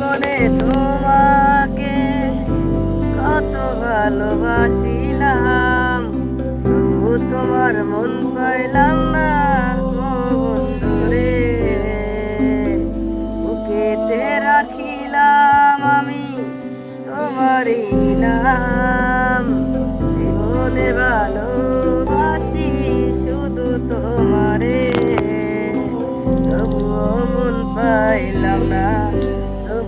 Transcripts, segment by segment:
জীবনে তোমাকে কত ভালোবাসিলাম। তবু তোমার মন পাইলাম না বন্ধুরে। বুকেতে রাখিলাম আমি তোমারই নাম। জীবনে ভালোবাসি শুধু তোমারে। তবুও মন পাইলাম না।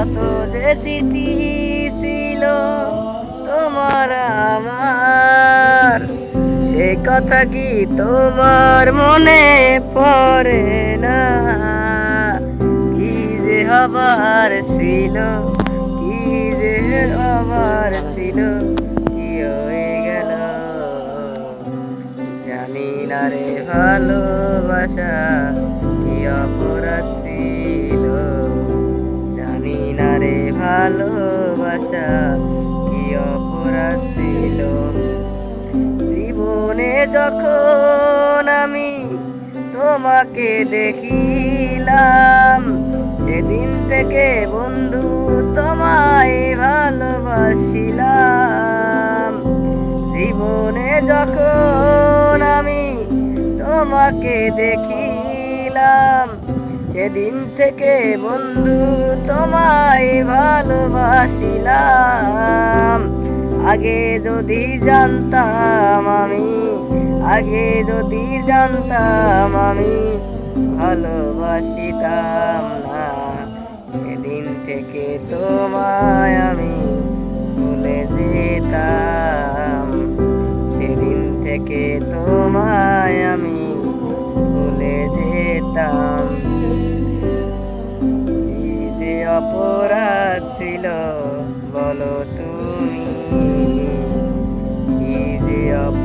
কত যে ছিল তোমার আমার, সে কথা কি তোমার মনে পড়ে না? কি যে হবার ছিল, কি যে হবার ছিল, কি হয়ে গেল? জানি না রে ভালোবাসা, কি অপরাধ জানি না রে ভালোবাসা, কি অপরাধ ছিল? জীবনে যখন আমি তোমাকে দেখিলাম, সেদিন থেকে বন্ধু তোমায় ভালোবাসিলাম। জীবনে যখন আমি তোমাকে দেখিলাম সেদিন থেকে বন্ধু তোমায় ভালোবাসিলাম। আগে যদি জানতাম আমি, আগে যদি জানতাম আমি ভালোবাসিতাম না। সেদিন থেকে তোমায় আমি ভুলে যেতাম। সেদিন থেকে তোমায় আমি বলো তুমি।